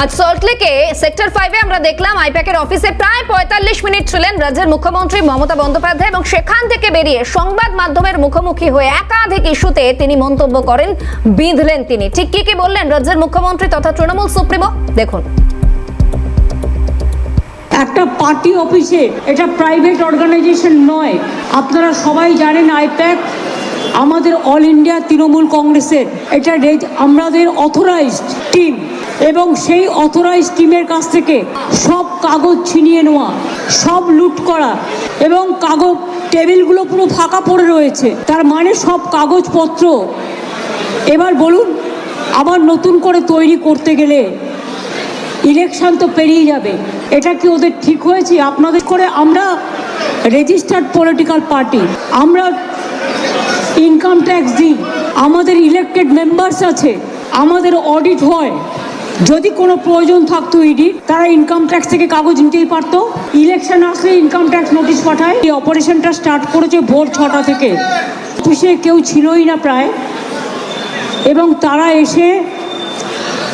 আজ সল্টলেকে সেক্টর ফাইভে আমরা দেখলাম আইপ্যাকের অফিসে প্রায় পঁয়তাল্লিশ মিনিট ছিলেন রাজ্যের মুখ্যমন্ত্রী মমতা বন্দ্যোপাধ্যায় এবং সেখান থেকে বেরিয়ে সংবাদ মাধ্যমের মুখোমুখি হয়ে একাধিক ইস্যুতে তিনি মন্তব্য করেন, বিঁধলেন তিনি। ঠিক কি কি বললেন রাজ্যের মুখ্যমন্ত্রী তথা তৃণমূল সুপ্রিমো? দেখুন। একটা পার্টি অফিসে এটা প্রাইভেট অর্গানাইজেশন নয়। আপনারা সবাই জানেন আইপ্যাক আমাদের অল ইন্ডিয়া তৃণমূল কংগ্রেসের এটা আমাদের অথরাইজড টিম এবং সেই অথরাইজ টিমের কাছ থেকে সব কাগজ ছিনিয়ে নেওয়া, সব লুট করা এবং কাগজ টেবিলগুলো পুরো ফাঁকা পড়ে রয়েছে। তার মানে সব কাগজপত্র, এবার বলুন, আবার নতুন করে তৈরি করতে গেলে ইলেকশন তো পেরিয়ে যাবে। এটা কি ওদের ঠিক হয়েছে? আপনাদের করে আমরা রেজিস্টার্ড পলিটিক্যাল পার্টি আমরা ইনকাম ট্যাক্স দিই আমাদের ইলেক্টেড মেম্বার্স আছে, আমাদের অডিট হয়। যদি কোনো প্রয়োজন থাকতো ইডি তারা ইনকাম ট্যাক্স থেকে কাগজ নিতেই পারতো। ইলেকশন আসলে ইনকাম ট্যাক্স নোটিশ পাঠায়। এই অপারেশনটা স্টার্ট করেছে ভোর ছটা থেকে। অফিসে কেউ ছিলই না প্রায়। এবং তারা এসে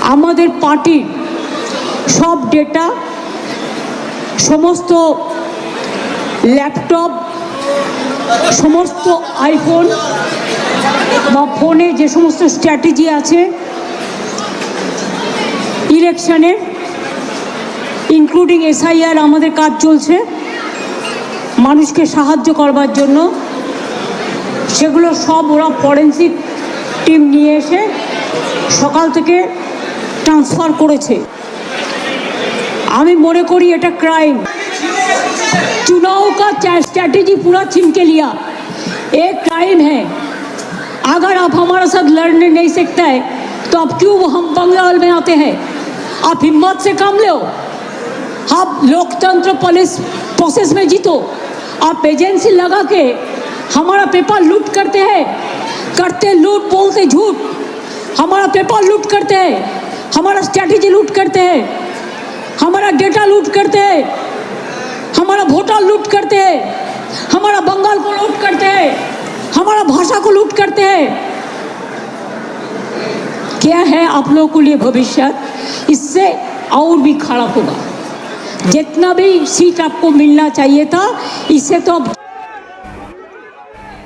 আমাদের পার্টির সব ডেটা সমস্ত ল্যাপটপ সমস্ত আইফোন বা ফোনে যে সমস্ত স্ট্র্যাটেজি আছে ইলেকশানে ইনক্লুডিং এসআইআর আমাদের কাজ চলছে, মানুষকে সাহায্য করবার জন্য। সেগুলো সব ওরা ফরেন্সিক টিম নিয়ে এসে সকাল থেকে ট্রান্সফার করেছে। আমি মনে করি এটা ক্রাইম चुनाव का स्ट्रैटेजी पूरा छीन के लिया। एक टाइम है। अगर आप हमारे साथ लड़ने नहीं सकते हैं तो आप क्यों हम बंगाल में आते हैं? आप हिम्मत से काम लो। आप लोकतंत्र पुलिस प्रोसेस में जीतो। आप एजेंसी लगा के हमारा पेपर लूट करते हैं। करते लूट, बोलते झूठ। हमारा पेपर लूट करते हैं। हमारा स्ट्रैटेजी लूट करते हैं। हमारा डेटा लूट करते हैं। हमारा भोटाल लूट करते हैं। हमारा बंगाल को लूट करते हैं। हमारा भाषा को लूट करते हैं। क्या है आप लोगों के लिए भविष्य? इससे और भी खड़ा होगा। जितना भी सीट आपको मिलना चाहिए था इससे तो अब